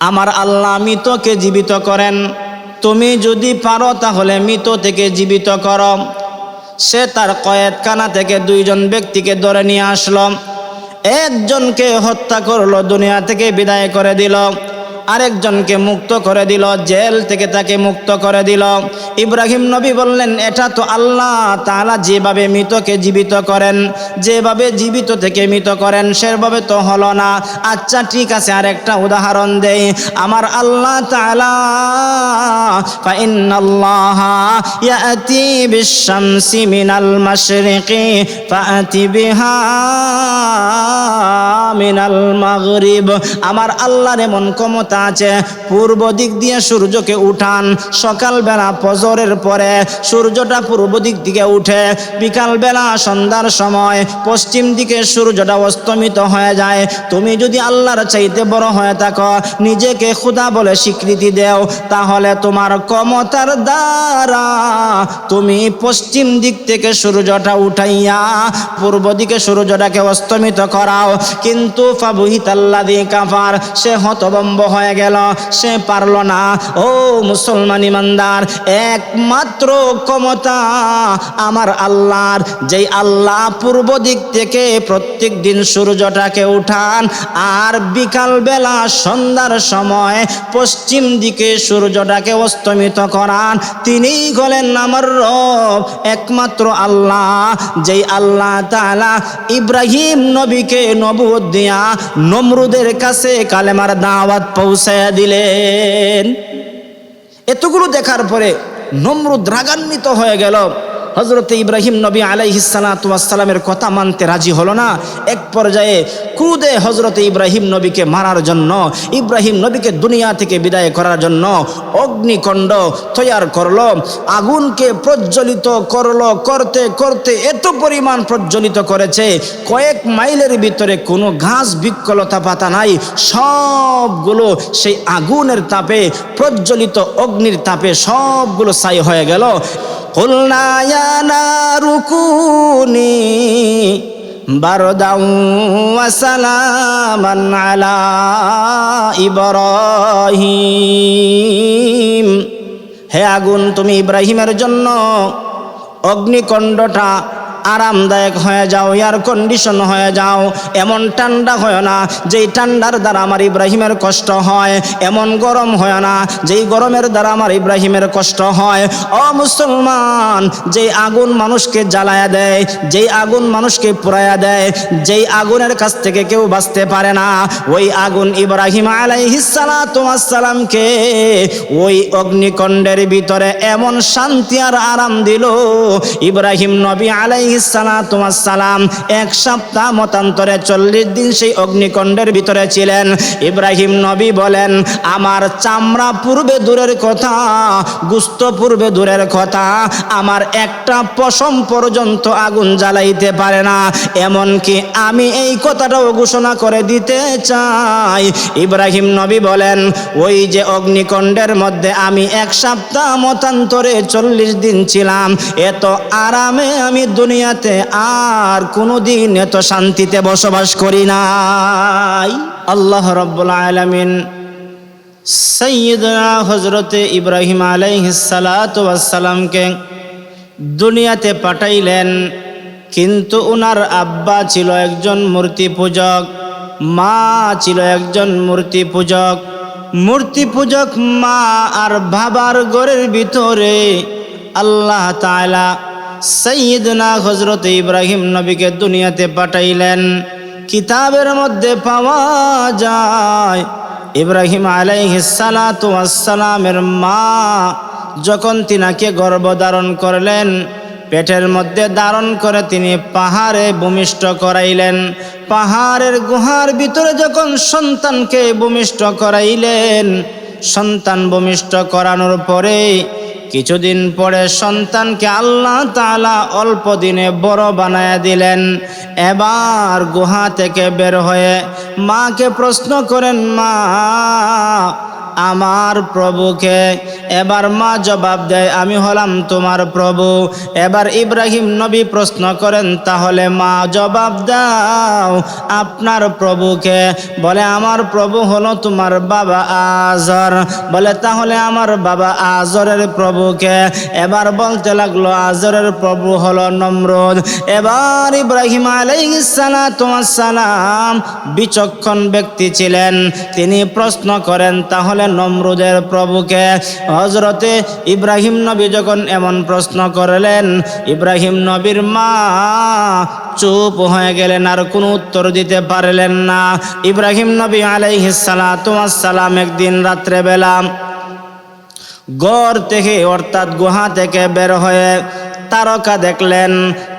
আমার আল্লাহ মৃতকে জীবিত করেন। তুমি যদি পারো তাহলে মৃত থেকে জীবিত কর। সে তার কয়েদখানা থেকে দুইজন ব্যক্তিকে ধরে নিয়ে আসলো। একজনকে হত্যা করল, দুনিয়া থেকে বিদায় করে দিল। আরেকজনকে মুক্ত করে দিল, জেল থেকে তাকে মুক্ত করে দিল। ইব্রাহিম নবী বললেন, এটা তো আল্লাহ তাআলা যেভাবে মৃতকে জীবিত করেন, যেভাবে জীবিত থেকে মৃত করেন, সেভাবে তো হলো না। আচ্ছা ঠিক আছে, আরেকটা উদাহরণ দেই। আমার আল্লাহ ফাআতি বিহা মিনাল মাগরিব। আমার আল্লাহর এমন ক্ষমতা আছে। পূর্ব দিক দিয়ে সূর্যকে উঠান। সকালবেলা ফজরের পরে সূর্যটা পূর্ব দিক দিকে উঠে। বিকালবেলা সন্ধ্যার সময় পশ্চিম দিকে সূর্যটা অস্তমিত হয়ে যায়। তুমি যদি আল্লাহর চাইতে বড় হয়ে থাকো, নিজেকে খুদা বলে স্বীকৃতি দেও, তাহলে তোমার ক্ষমতার দ্বারা তুমি পশ্চিম দিক থেকে সূর্যটা উঠাইয়া পূর্ব দিকে সূর্যটাকে অস্তমিত করাও। কিন্তু ফাবুহিতাল্লাদি কাফার, সে হতবম্ব হয়ে গেল। সে পারল না। ও মুসলমান ইমানদার, একমাত্র ক্ষমতা আমার আল্লাহর। যেই আল্লাহ পূর্ব দিক থেকে প্রত্যেক দিন সূর্যটাকে উঠান, আর বিকালবেলা সন্ধ্যার সময় পশ্চিম দিকে সূর্যটাকে অস্তমিত করান, তিনিই হলেন আমার রব, একমাত্র আল্লাহ। যেই আল্লাহ তাআলা ইব্রাহিম নবীকে নবুয়ত দিয়া, নমরুদের কাছে কালেমার দাওয়াত পৌঁছায়া দিলেন। এতগুলো দেখার পরে নম্র রাগান্বিত হয়ে গেল। হজরত ইব্রাহিম নবী আলাইহিসালামের কথা মানতে রাজি হলো না। এক পর্যায়ে ক্রুদে হজরত ইব্রাহিম নবীকে মারার জন্য, ইব্রাহিম নবীকে দুনিয়া থেকে বিদায় করার জন্য অগ্নিকণ্ড তৈয়ার করল। আগুনকে প্রজ্বলিত করল, করতে করতে এত পরিমাণ প্রজ্বলিত করেছে, কয়েক মাইলের ভিতরে কোনো ঘাস বিকলতা পাতা নাই, সবগুলো সেই আগুনের তাপে, প্রজ্বলিত অগ্নির তাপে সবগুলো ছাই হয়ে গেল। قلنا يا نار كوني بردا وسلاما على إبراهيم হে আগুন তুমি ইব্রাহিমের জন্য অগ্নিকণ্ডটা আরামদায়ক হয়ে যাও এয়ার কন্ডিশন হয়ে যাও। এমন ঠান্ডা হয় না, যেই ঠান্ডার দ্বারা আমার ইব্রাহিমের কষ্ট হয়। এমন গরম হয় না, যেই গরমের দ্বারা আমার ইব্রাহিমের কষ্ট হয়। ও মুসলমান, যেই আগুন মানুষকে জ্বালায়া দেয়, যেই আগুন মানুষকে পুরায়া দেয়, যেই আগুনের কাছ থেকে কেউ বাঁচতে পারে না, ওই আগুন ইব্রাহিম আলাইহিসালামকে ওই অগ্নিকণ্ডের ভিতরে এমন শান্তি আর আরাম দিল। ইব্রাহিম নবী আলাইহি সালাম এক সপ্তাহ মতান্তরে চল্লিশ দিন সেই অগ্নিকণ্ডের ভিতরে ছিলেন। ইব্রাহিম নবী বলেন, আমার চামড়া পূর্বে দূরের কথা, গুস্ত পূর্বে দূরের কথা, আমার একটা পশম পর্যন্ত আগুন জ্বালাইতে পারে না। এমনকি আমি এই কথাটাও ঘোষণা করে দিতে চাই। ইব্রাহিম নবী বলেন, ওই যে অগ্নিকণ্ডের মধ্যে আমি এক সপ্তাহ মতান্তরে চল্লিশ দিন ছিলাম এত আরামে আমি দুনিয়াতে আর কোনো দিন এত শান্তিতে বসবাস করি নাই। আল্লাহ রব্বুল আলমিন সৈয়দনা হজরতে ইব্রাহিম আলাইহিসালামকে দুনিয়াতে পাঠাইলেন, কিন্তু ওনার আব্বা ছিল একজন মূর্তি পূজক, মা ছিল একজন মূর্তি পূজক। মূর্তি পূজক মা আর বাবার ঘরের ভিতরে আল্লাহ তাআলা সৈয়দনা হজরত ইব্রাহিম নবীকে দুনিয়াতে পাঠাইলেন। কিতাবের মধ্যে পাওয়া যায়, ইব্রাহিম আলাইহিসালামের মা যখন তিনাকে গর্ভধারণ করলেন, পেটের মধ্যে ধারণ করে তিনি পাহাড়ে ভূমিষ্ঠ করাইলেন। পাহাড়ের গুহার ভিতরে যখন সন্তানকে ভূমিষ্ঠ করাইলেন, সন্তান ভূমিষ্ঠ করানোর পরে কিছুদিন পরে সন্তানকে আল্লাহ তালা অল্প দিনে বড় বানায় দিলেন। এবার গুহা থেকে বের হয়ে মাকে প্রশ্ন করেন, মা আমার প্রভুকে। এবার মা জবাব দেয়, আমি হলাম তোমার প্রভু। এবার ইব্রাহিম নবী প্রশ্ন করেন, তাহলে মা জবাব দাও আপনার প্রভুকে। বলে, আমার প্রভু হলো তোমার বাবা আজর। বলে, তাহলে আমার বাবা আজরের প্রভুকে। এবার বলতে লাগল, আজরের প্রভু হলো নমরুদ। এবার ইব্রাহিম আলাইসালাম বিচক্ষণ ব্যক্তি ছিলেন। তিনি প্রশ্ন করেন, তাহলে নমরুদের প্রভুকে। হজরতে ইব্রাহিম নবী যখন এমন প্রশ্ন করলেন, ইব্রাহিম নবীর মা চুপ হয়ে গেলেন আর কোনো উত্তর দিতে পারলেন না। ইব্রাহিম নবী আলাইহিসালাম একদিন রাত্রেবেলা গড় থেকে, অর্থাৎ গুহা থেকে বের হয়ে তারকা দেখলেন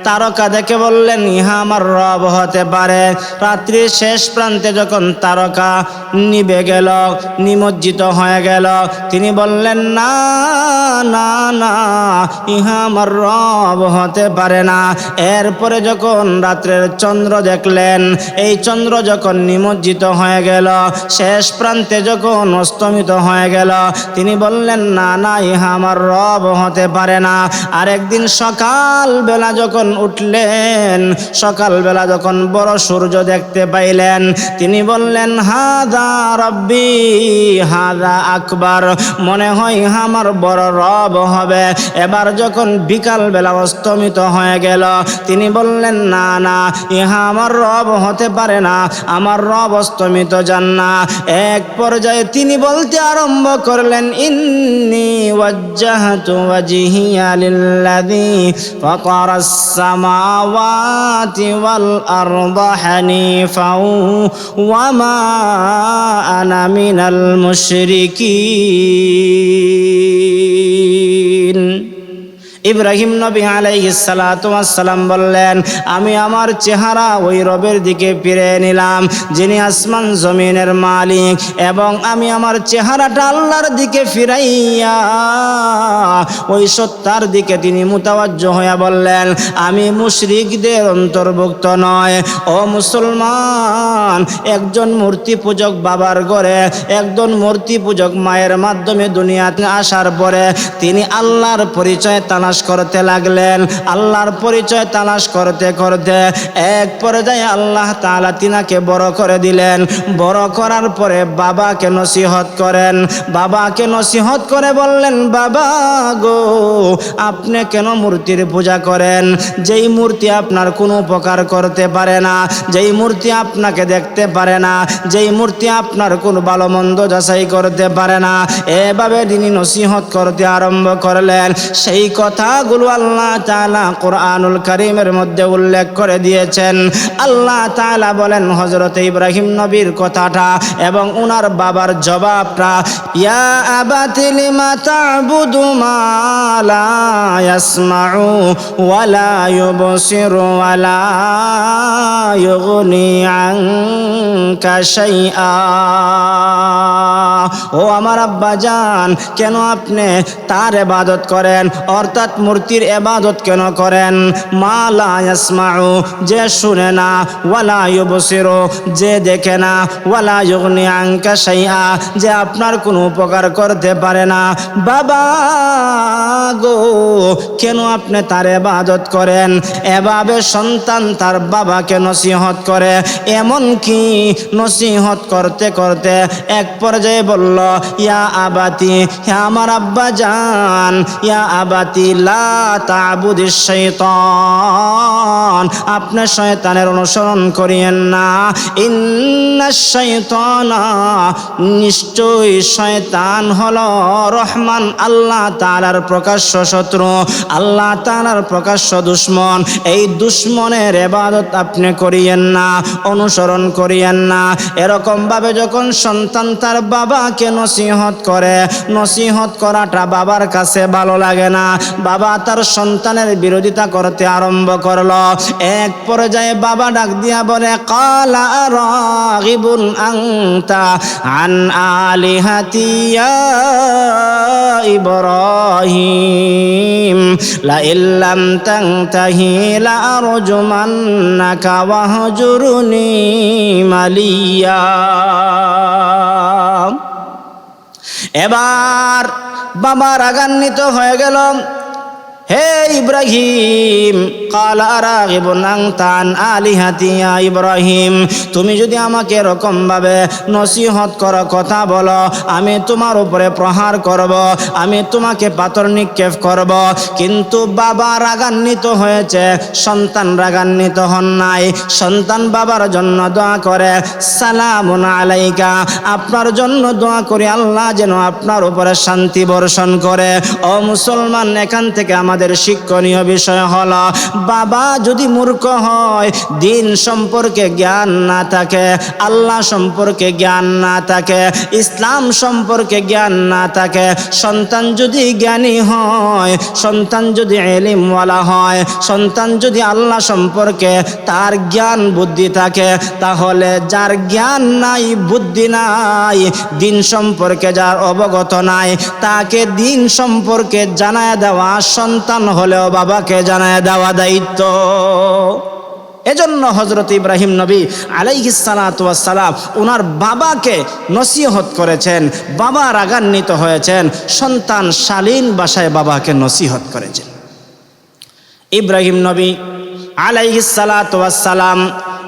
তারকা দেখে বললেন, ইহা আমার রব হতে পারে। রাত্রির শেষ প্রান্তে যখন তারকা নিবে গেল, নিমজ্জিত হয়ে গেল, তিনি বললেন, না না না, ইহা আমার রব হতে পারে না। এরপরে যখন রাত্রের চন্দ্র দেখলেন, এই চন্দ্র যখন নিমজ্জিত হয়ে গেল, শেষ প্রান্তে যখন অস্তমিত হয়ে গেল, তিনি বললেন, না না, ইহা আমার রব হতে পারে না। আরেকদিন সকাল বেলা যখন উঠলেন। সকালবেলা যখন বড় সূর্য দেখতে পাইলেন, তিনি বললেন, হাদা রব্বি, হাদা আকবার, মনে হয় আমার বড় রব হবে। এবার যখন বিকালবেলা অস্তমিত হয়ে গেল, তিনি বললেন, না না, ইহা আমার রব হতে পারে না, আমার রব অস্তমিত যান না এক পর্যায়ে তিনি বলতে আরম্ভ করলেন, ইন্নি ওয়াজ্জাহতু ওয়াজিহিয়া লিল্লাযী ফাতারাস السماوات والأرض حنيفا وما أنا من المشركين. ইব্রাহিম নবী আলাইসালাম বললেন, আমি আমার চেহারা ওই রবের দিকে ফিরে নিলাম, যিনি আসমান জমিনের মালিক, এবং আমি আমার চেহারাটা আল্লাহর দিকে ফিরাইয়া ওই সত্তার দিকে তিনি মুতাবাজ্য হইয়া বললেন, আমি মুশরিকদের অন্তর্ভুক্ত নয়। ও মুসলমান, একজন মূর্তি পূজক বাবার ঘরে, একজন মূর্তি পূজক মায়ের মাধ্যমে দুনিয়াতে আসার পরে তিনি আল্লাহর পরিচয় তালাশ করতে লাগলেন। আল্লাহর পরিচয় তালাশ করতে করতে এক পর্যায়ে আল্লাহ তালা তিনাকে বড় করে দিলেন। বড় করার পরে বাবাকে নসিহত করেন। বাবাকে নসিহত করে বললেন, বাবা গো, আপনি কেন মূর্তির পূজা করেন? যেই মূর্তি আপনার কোনো উপকার করতে পারে না, যেই মূর্তি আপনাকে দেখতে পারে না, যেই মূর্তি আপনার কোনো ভালো মন্দ যাচাই করতে পারে না। এভাবে তিনি নসিহত করতে আরম্ভ করলেন। সেই কথাগুলো আল্লাহ তাআলা কোরআনুল করিমের মধ্যে উল্লেখ করে দিয়েছেন। আল্লাহ তালা বলেন হজরত ইব্রাহিম নবীর কথাটা এবং উনার বাবার জবাবটা, ইয়া আবাতি লিমা তা'বুদু মা লা ইয়াসমাউ ওয়ালা ইউবসিরু ও আমার আব্বা জান, কেন আপনি তার এবাদত করেন? অর্থাৎ মূর্তির এবাদত কেন করেন? মা লা ইয়াসমাউ, যে শুনে না, ওয়ালা ইউবসিরু, যে দেখে না, ওয়ালা ইউগনি আনকা শাইআ, যে আপনার কোনো উপকার করতে পারে না। বাবা গো, কেন আপনি তার এবাদত করেন? এভাবে সন্তান তার বাবাকে নসিহত করে। এমন কি নসিহত করতে করতে এক পর্যায়ে বলল, ইয়া আবাতি হ্যাঁ আমার আব্বা জান, ইয়া আবাতি লা তাবুদিস শাইতান। আপনি শয়তানের অনুসরণ করিয়েন না। ইন্না শাইতানা নিশ্চয়ই শয়তান হলো রহমান, আল্লাহ তাআলার প্রকাশ্য শত্রু, আল্লাহ তাআলার প্রকাশ্য দুশ্মন। এই দুশ্মনের এবাদত আপনি করিয়েন না, অনুসরণ করিয়েন না। এরকম ভাবে যখন সন্তান তার বাবাকে নসিহত করে, নসিহত করাটা বাবার কাছে ভালো লাগে না। বাবা তার সন্তানের বিরোধিতা করতে আরম্ভ করল। এক পর্যায়ে বাবা ডাক দিয়া বলে, কালা রাগিবুন আংতা আন আলিহাতিয়া ইব্রাহিম। লা ইল্লাম তানতাহি লা আরজুমান্নাকা ওয়াহজুরনি মালিয়া। এবার বাবা রাগান্বিত হয়ে গেল। হে ইব্রাহিম আলিহাতি ইয়া ইব্রাহিম, তুমি যদি আমাকে এরকম ভাবে নসিহত করো কথা বলো, আমি তোমার উপরে প্রহার করব, আমি তোমাকে পাথর নিক্ষেপ করব, কিন্তু বাবা রাগান্বিত হয়েছে, সন্তান রাগান্বিত হন নাই, সন্তান বাবার জন্য দোয়া করে সালাম আলাইকা, আপনার জন্য দোয়া করি আল্লাহ যেন আপনার উপরে শান্তি বর্ষণ করে। ও মুসলমান, এখান থেকে আমাদের শিক্ষণীয় বিষয় হল, বাবা যদি মূর্খ হয়, দিন সম্পর্কে জ্ঞান না থাকে, আল্লাহ সম্পর্কে জ্ঞান না থাকে, ইসলাম সম্পর্কে জ্ঞান না থাকে, সন্তান যদি জ্ঞানী হয়, সন্তান যদি এলিমওয়ালা হয়, সন্তান যদি আল্লাহ সম্পর্কে তার জ্ঞান বুদ্ধি থাকে, তাহলে যার জ্ঞান নাই, বুদ্ধি নাই, দিন সম্পর্কে যার অবগত নাই, তাকে দিন সম্পর্কে জানায় দেওয়া সন্তান হলেও বাবাকে জানায় দেওয়া দায়িত্ব। এজন্য হজরত ইব্রাহিম নবী আলাইহিসালাম ওনার বাবাকে নসিহত করেছেন, বাবা রাগান্বিত হয়েছেন, সন্তান শালীন বাসায় বাবাকে নসিহত করেছেন। ইব্রাহিম নবী আলাইহিসালাম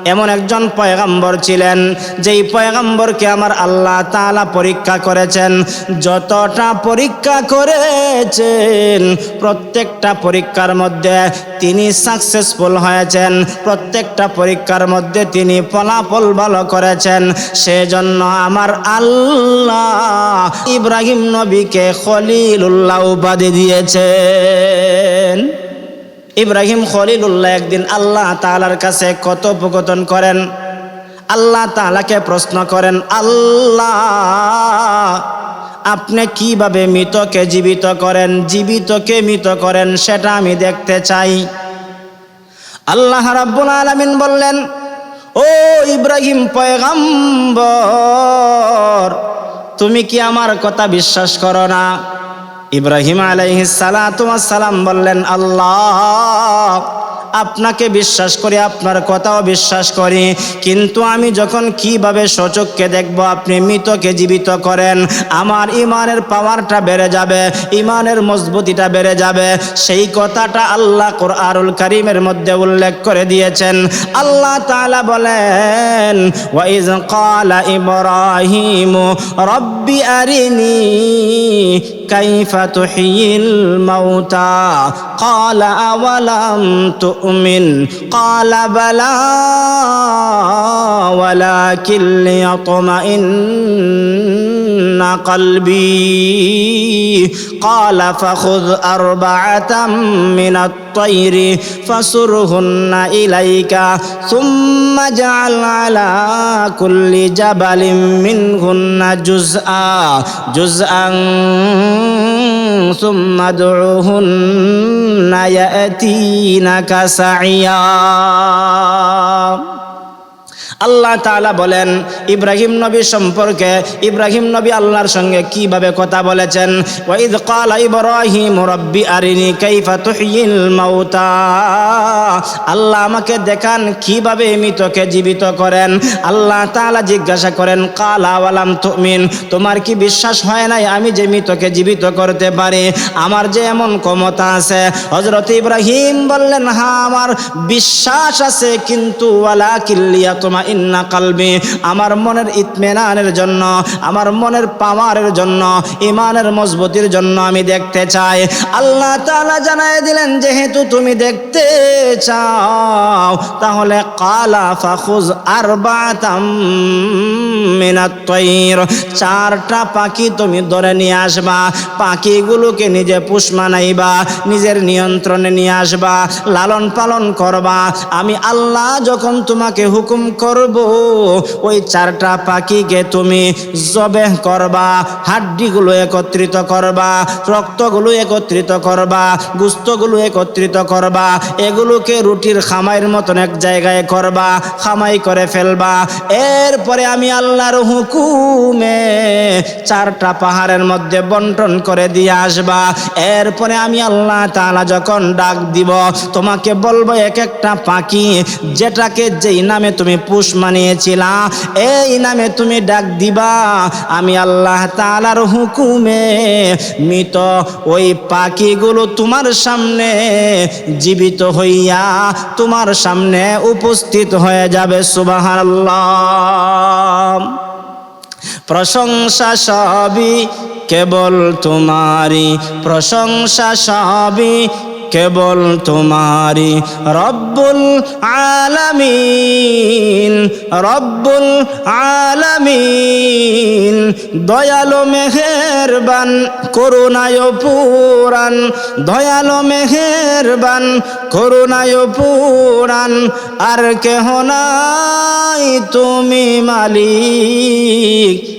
এমন একজন পয়গাম্বর ছিলেন, যেই পয়গাম্বরকে আমার আল্লাহ তাআলা পরীক্ষা করেছেন। যতটা পরীক্ষা করেছেন, প্রত্যেকটা পরীক্ষার মধ্যে তিনি সাকসেসফুল হয়েছেন, প্রত্যেকটা পরীক্ষার মধ্যে তিনি ফলাফল ভালো করেছেন। সেজন্য আমার আল্লাহ ইব্রাহিম নবীকে খলিলুল্লাহ উপাধি দিয়েছেন। ইব্রাহিম খলিলুল্লাহ একদিন আল্লাহ তালার কাছে কথোপকথন করেন। আল্লাহ তালাকে প্রশ্ন করেন, আল্লাহ, আপনি কীভাবে মৃতকে জীবিত করেন? জীবিতকে মৃত করেন, সেটা আমি দেখতে চাই। আল্লাহ রাব্বুল আলামিন বললেন, ও ইব্রাহিম পয়গাম্বর, তুমি কি আমার কথা বিশ্বাস করো না? ইব্রাহিম আলাইহিস সালাম বললেন আল্লাহ আপনাকে বিশ্বাস করি, আপনার কথাও বিশ্বাস করি। কিন্তু আমি যখন কীভাবে সচককে দেখব, আপনি মৃতকে জীবিত করেন। আমার ইমানের পাওয়ারটা বেড়ে যাবে, ইমানের মজবুতিটা বেড়ে যাবে। সেই কথাটা আল্লাহ কোরআনুল কারিমের মধ্যে উল্লেখ করে দিয়েছেন। আল্লাহ তালা বলেন, ওয়াইজ ক্বালা ইব্রাহিম, রব্বি আরিনি, কাইফা তুহিয়িল মাউতা। ক্বালা, আওয়ালাম تؤمن قال بلى ولكن ليطمئن قلبي قال فخذ أربعة من الطير فسرهن إليك ثم اجعل على كل جبل منهن جزءا جزءا ثم ادعوهن يأتينك سعيا আল্লাহ তালা বলেন, ইব্রাহিম নবী সম্পর্কে, ইব্রাহিম নবী আল্লাহর সঙ্গে কীভাবে কথা বলেছেন? ওয়াইদ ক্বালা ইব্রাহিম, রব্বি আরিনি কাইফা তুহয়িল মাউতা। আল্লাহ আমাকে দেখান কীভাবে মৃতকে জীবিত করেন। আল্লাহ তাআলা জিজ্ঞাসা করেন কালা ওয়ালাম তুমিন, তোমার কি বিশ্বাস হয় নাই আমি যে মৃতকে জীবিত করতে পারি? আমার যে এমন ক্ষমতা আছে। হযরত ইব্রাহিম বললেন হ্যাঁ আমার বিশ্বাস আছে, কিন্তু ওয়ালা কিল্লিয়া তোমা ইন্না কালবি, আমার মনের ইতমেনানের জন্য, আমার মনের পাওয়ারের জন্য ইমানের মজবুতির জন্য আমি দেখতে চাই। আল্লাহ তালা জানায় দিলেন, যেহেতু তুমি দেখতে চাও, তাহলে কালা ফাখুজ তৈর। চারটা পাখি তুমি ধরে নিয়ে আসবা, পাখিগুলোকে নিজে পুষ মানাইবা, নিজের নিয়ন্ত্রণে নিয়ে আসবা, লালন পালন করবা। আমি আল্লাহ যখন তোমাকে হুকুম করব। ওই চারটা পাখিকে তুমি জবে করবা, হাড্ডিগুলো একত্রিত করবা, রক্তগুলো একত্রিত করবা, গুস্তগুলো একত্রিত করবা, এগুলোকে রুটির খামাইয়ের মতন এক জায়গায় করবা, খামাই করে ফেলবা। এরপরে আমি আল্লাহর হুকুমে চারটা পাহাড়ের মধ্যে বন্টন করে দিয়ে আসবা। এরপরে আমি আল্লাহ তালা যখন ডাক দিব, তোমাকে বলব এক একটা পাখি যেটাকে যেই নামে তুমি পুষ মানিয়েছিলা। এই নামে তুমি ডাক দিবা। আমি আল্লাহ তাআলার হুকুমে মৃত ওই পাখিগুলো তোমার সামনে জীবিত হইয়া তোমার সামনে উপস্থিত হয়ে যাবে। সুবহানাল্লাহ। প্রশংসা সবই কেবল তোমারি প্রশংসা সবই কেবল তোমারি রব্বুল আলামিন রব্বুল আলামিন। দয়ালো মেহেরবান, করুণায় পুরাণ। দয়ালো মেহেরবান, করুণায় পুরাণ। আর কেহ নাই তুমি মালিক।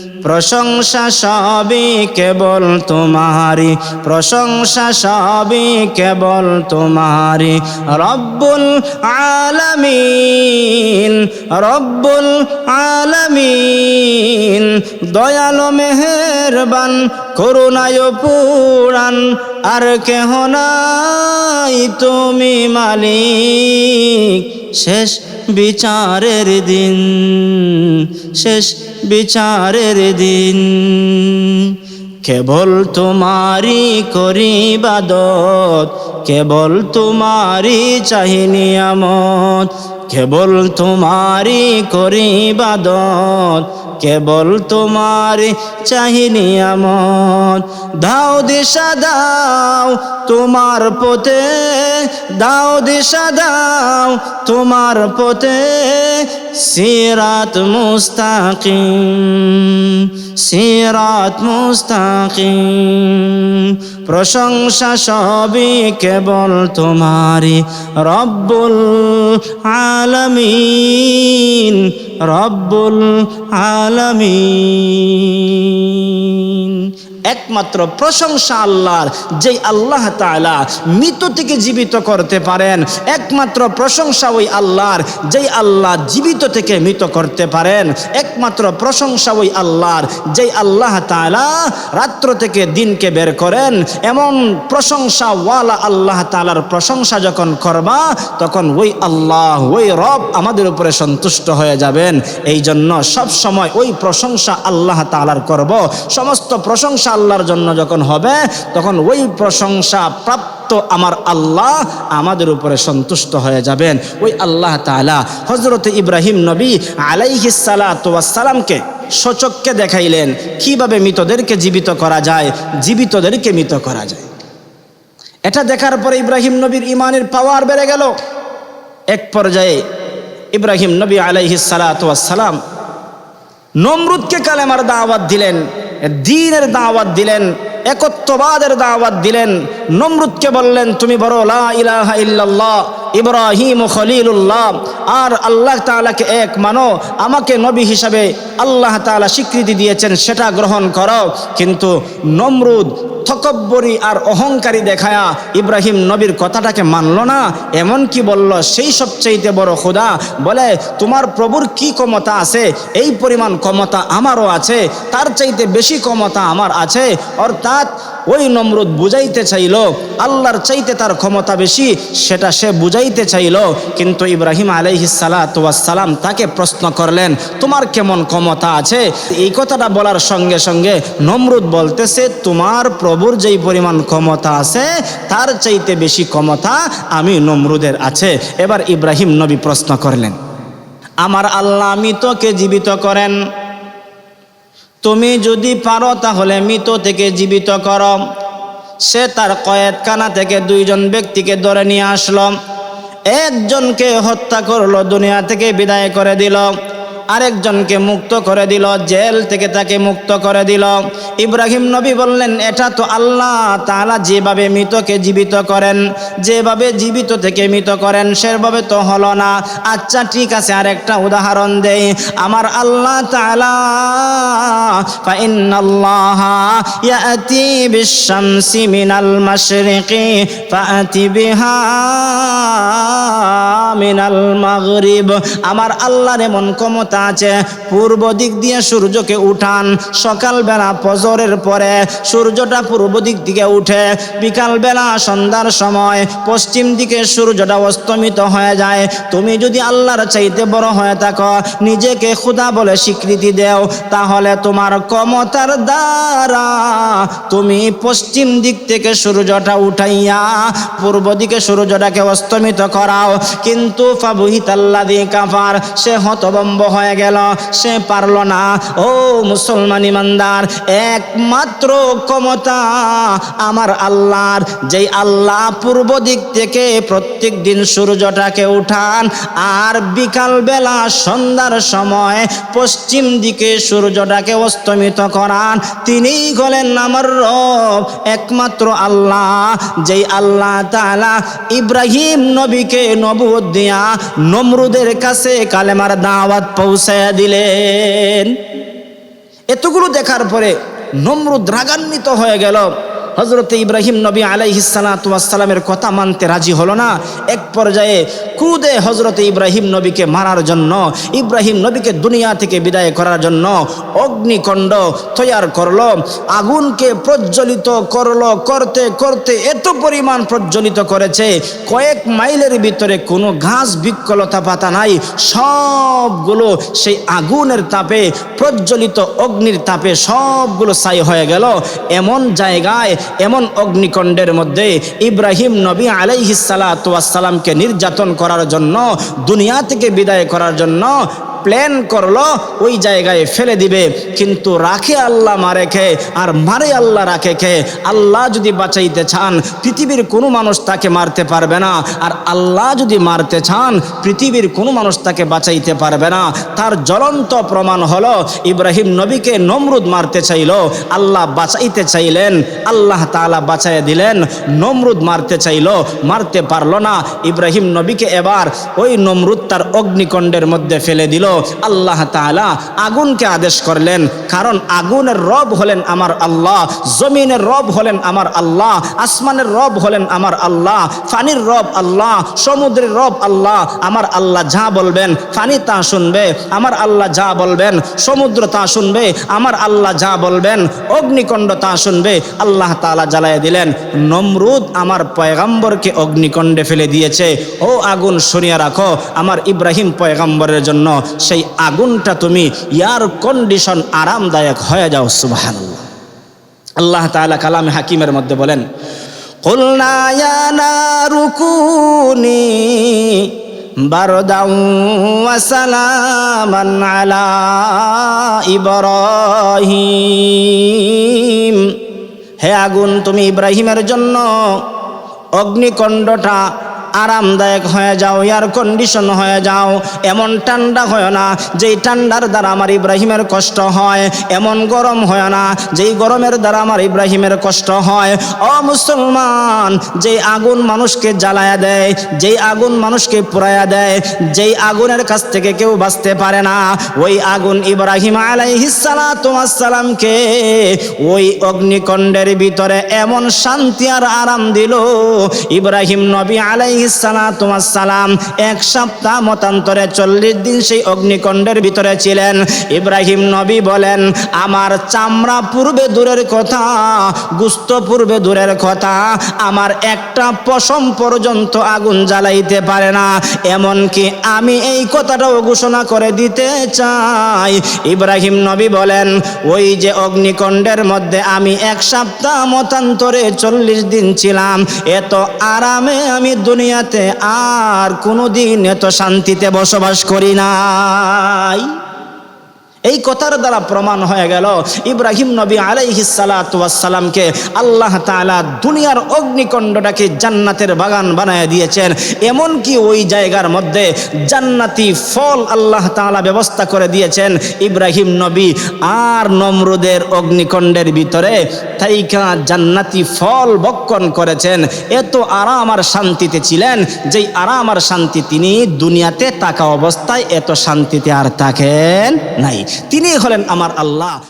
প্রশংসা সবই কেবল তোমারি প্রশংসা সবই কেবল তোমারি রব্বুল আলামিন রব্বুল আলামিন, দয়ালো মেহেরবান, করুণায় পুরাণ, আর কেহ নাই তুমি মালিক। শেষ বিচারের দিন, শেষ বিচারের দিন। কেবল তোমারি করিবাদত কেবল তোমারি আমত কেবল তোমারি করিবাদত কেবল তোমারি চাহিনিয়ামত দাও দিশা, দাও তোমার পথে, দাও দিশা, দাও তোমার পথে। সিরাত মুস্তাকিম সিরাত মুস্তাকিম। প্রশংসা সবই কেবল তোমারি রব্বুল আলমিন রব্বুল আলামিন। একমাত্র প্রশংসা আল্লাহর, যেই আল্লাহ তাআলা মৃত থেকে জীবিত করতে পারেন। একমাত্র প্রশংসা ওই আল্লাহর, যেই আল্লাহ জীবিত থেকে মৃত করতে পারেন। একমাত্র প্রশংসা ওই আল্লাহর, যেই আল্লাহ তাআলা রাত্র থেকে দিনকে বের করেন। এমন প্রশংসা ওয়ালা আল্লাহ তালার প্রশংসা যখন করবা, তখন ওই আল্লাহ, ওই রব আমাদের উপরে সন্তুষ্ট হয়ে যাবেন। এই জন্য সব সময় ওই প্রশংসা আল্লাহ তাআলার করব। সমস্ত প্রশংসা আল্লাহর জন্য যখন হবে, তখন ওই প্রশংসা প্রাপ্ত আমার আল্লাহ আমাদের উপরে সন্তুষ্ট হয়ে যাবেন। ওই আল্লাহ তাআলা হজরত ইব্রাহিম নবী আলাইহিস সালামকে সচককে দেখাইলেন, কীভাবে মৃতদেরকে জীবিত করা যায়, জীবিতদেরকে মৃত করা যায়। এটা দেখার পরে ইব্রাহিম নবীর ইমানের পাওয়ার বেড়ে গেল। এক পর্যায়ে ইব্রাহিম নবী আলাইহিস সালাম নমরুদকে কালেমার দাওয়াত দিলেন। দিনের দাওয়াত দিলেন একত্ববাদের দাওয়াত দিলেন নমরুদকে বললেন তুমি বড় লা ইলাহা ইল্লাল্লাহ ইব্রাহিম খলিলুল্লাহ, আর আল্লাহ তাআলাকে এক মানো, আমাকে নবী হিসাবে আল্লাহ তাআলা স্বীকৃতি দিয়েছেন, সেটা গ্রহণ করো। কিন্তু নমরুদ, থকব্বরি আর অহংকারী দেখায়া ইব্রাহিম নবীর কথাটাকে মানল না, এমন কি বলল, সেই সবচাইতে বড় খোদা বলে, তোমার প্রভুর কি ক্ষমতা আছে? এই পরিমাণ ক্ষমতা আমারও আছে, তার চাইতে বেশি ক্ষমতা আমার আছে। অর্থাৎ ওই নমরুদ বুঝাইতে চাইল, আল্লাহর চাইতে তার ক্ষমতা বেশি, সেটা সে বুঝাইতে চাইল, কিন্তু ইব্রাহিম আলাইহিসালাম তাকে প্রশ্ন করলেন, তোমার কেমন ক্ষমতা আছে? এই কথাটা বলার সঙ্গে সঙ্গে নমরুদ বলতেছে, তোমার প্রভুর যেই পরিমাণ ক্ষমতা আছে, তার চাইতে বেশি ক্ষমতা আমি নমরুদের আছে। এবার ইব্রাহিম নবী প্রশ্ন করলেন, আমার আল্লাহ মৃতকে জীবিত করেন। তুমি যদি পারো তাহলে মৃত থেকে জীবিত করো। সে তার কয়েদখানা থেকে দুইজন ব্যক্তিকে ধরে নিয়ে আসলো। একজনকে হত্যা করল দুনিয়া থেকে বিদায় করে দিল। আরেকজনকে মুক্ত করে দিল, জেল থেকে তাকে মুক্ত করে দিল। ইব্রাহিম নবী বললেন, এটা তো আল্লাহ তাআলা যেভাবে মৃতকে জীবিত করেন, যেভাবে জীবিত থেকে মৃত করেন, সেভাবে তো হলো না। আচ্ছা ঠিক আছে, আরেকটা উদাহরণ দেই। আমার আল্লাহ মাগরিব। আমার আল্লাহর এমন ক্ষমতা আছে। পূর্ব দিক দিয়ে সূর্যকে উঠান। সকালবেলা ফজরের পরে সূর্যটা পূর্ব দিক দিকে উঠে। বিকালবেলা সন্ধ্যার সময় পশ্চিম দিকে সূর্যটা অস্তমিত হয়ে যায়। তুমি যদি আল্লাহর চাইতে বড় হয়ে থাকো, নিজেকে খুদা বলে স্বীকৃতি দেও, তাহলে তোমার ক্ষমতার দ্বারা তুমি পশ্চিম দিক থেকে সূর্যটা উঠাইয়া পূর্ব দিকে সূর্যটাকে অস্তমিত করাও। কিন্তু ফাবুহিত আল্লাহ দিয়ে কাফার, সে হতবম্ব হয়ে গেল, সে পারল না। ও মুসলমান ইমানদার, একমাত্র ক্ষমতা আমার আল্লাহর। যেই আল্লাহ পূর্ব দিক থেকে প্রত্যেক দিন সূর্যটাকে উঠান, আর বিকাল বেলা সন্ধ্যার সময় পশ্চিম দিকে সূর্যটাকে অস্তমিত করান, তিনিই হলেন আমার রব, একমাত্র আল্লাহ। যেই আল্লাহ তাআলা ইব্রাহিম নবীকে নবুয়ত দিয়া নমরুদের কাছে কালেমার দাওয়াত পৌঁছায়া দিলেন। এতগুলো দেখার পরে নমরুদ রাগান্বিত হয়ে গেল। হজরত ইব্রাহিম নবী আলাইহিসালামের কথা মানতে রাজি হলো না। এক পর্যায়ে ক্রুদে হজরত ইব্রাহিম নবীকে মারার জন্য, ইব্রাহিম নবীকে দুনিয়া থেকে বিদায় করার জন্য অগ্নিকণ্ড তৈয়ার করল, আগুনকে প্রজ্বলিত করল, করতে করতে এত পরিমাণ প্রজ্বলিত করেছে, কয়েক মাইলের ভিতরে কোনো ঘাস বিকলতা পাতা নাই, সবগুলো সেই আগুনের তাপে, প্রজ্বলিত অগ্নির তাপে সবগুলো ছাই হয়ে গেল। এমন জায়গায়, এমন অগ্নিকণ্ডের মধ্যে ইব্রাহিম নবী আলাইহিসালাতামকে নির্যাতন করার জন্য দুনিয়া থেকে বিদায় করার জন্য প্ল্যান করল, ওই জায়গায় ফেলে দিবে। কিন্তু রাখে আল্লাহ মারে খে, আর মারে আল্লাহ রাখে খে। আল্লাহ যদি বাঁচাইতে চান, পৃথিবীর কোনো মানুষ তাকে মারতে পারবে না। আর আল্লাহ যদি মারতে চান, পৃথিবীর কোনো মানুষ তাকে বাঁচাইতে পারবে না। তার জ্বলন্ত প্রমাণ হলো, ইব্রাহিম নবীকে নমরুদ মারতে চাইল। আল্লাহ বাঁচাইতে চাইলেন, আল্লাহ তালা বাঁচাইয়া দিলেন, নমরুদ মারতে চাইল, মারতে পারল না। ইব্রাহিম নবীকে এবার ওই নমরুদ তার অগ্নিকণ্ডের মধ্যে ফেলে দিল। আল্লাহ আগুনকে আদেশ করলেন, কারণ আগুনের রব হলেন আমার আল্লাহ, জমিনের রব হলেন আমার আল্লাহ, আসমানের রব হলেন আমার আল্লাহ ফানির রব আল্লাহ, সমুদ্রের রব আল্লাহ, আমার আল্লাহ যা বলবেন ফানি তা শুনবে, আমার আল্লাহ যা বলবেন, সমুদ্র তা শুনবে, আমার আল্লাহ যা বলবেন, অগ্নিকণ্ড তা শুনবে, আল্লাহ তাআলা জ্বালায় দিলেন। নমরুদ আমার পয়গাম্বরকে অগ্নিকণ্ডে ফেলে দিয়েছে। ও আগুন সরিয়ে রাখো, আমার ইব্রাহিম পয়গাম্বরের জন্য। সেই আগুনটা তুমি ইয়ার কন্ডিশন আরামদায়ক হয়ে যাও সুবাহান আল্লাহ তাআলা কালামে হাকিমের মধ্যে বলেন قلنا يا نار كوني بردا وسلاما على إبراهيم হে আগুন তুমি ইব্রাহিমের জন্য অগ্নিকণ্ডটা আরামদায়ক হয়ে যাও এয়ার কন্ডিশন হয়ে যাও। এমন ঠান্ডা হয় না, যেই ঠান্ডার দ্বারা আমার ইব্রাহিমের কষ্ট হয়। এমন গরম হয় না, যেই গরমের দ্বারা আমার ইব্রাহিমের কষ্ট হয়। ও মুসলমান, যেই আগুন মানুষকে জ্বালায়া দেয়, যেই আগুন মানুষকে পুরায়া দেয়, যেই আগুনের কাছ থেকে কেউ বাঁচতে পারে না, ওই আগুন ইব্রাহিম আলাইহিসালামকে ওই অগ্নিকণ্ডের ভিতরে এমন শান্তি আর আরাম দিল। ইব্রাহিম নবী আলাই সালাম এক সপ্তাহ মতান্তরে চল্লিশ দিন সেই অগ্নিকণ্ডের ভিতরে ছিলেন। ইব্রাহিম নবী বলেন, আমার চামড়া পূর্বে দূরের কথা, গুস্ত পূর্বে দূরের কথা, আমার একটা পশম পর্যন্ত আগুন জ্বালাইতে পারে না। এমনকি আমি এই কথাটাও ঘোষণা করে দিতে চাই। ইব্রাহিম নবী বলেন, ওই যে অগ্নিকণ্ডের মধ্যে আমি এক সপ্তাহ মতান্তরে চল্লিশ দিন ছিলাম, এত আরামে আমি দুনিয়াতে আর কোনোদিন এত শান্তিতে বসবাস করি নাই। এই কথার দ্বারা প্রমাণ হয়ে গেল ইব্রাহিম নবী আলাইহিসালাতামকে আল্লাহ তাআলা দুনিয়ার অগ্নিকণ্ডটাকে জান্নাতের বাগান বানায় দিয়েছেন। এমনকি ওই জায়গার মধ্যে জান্নাতি ফল আল্লাহ তাআলা ব্যবস্থা করে দিয়েছেন ইব্রাহিম নবী। আর নমরুদের অগ্নিকণ্ডের ভিতরে তাইকা জান্নাতি ফল বক্ষণ করেছেন। এত আরাম আর শান্তিতে ছিলেন যেই আরাম আর শান্তি তিনি দুনিয়াতে থাকা অবস্থায় এত শান্তিতে আর থাকেন নাই। তিনি হলেন আমার আল্লাহ।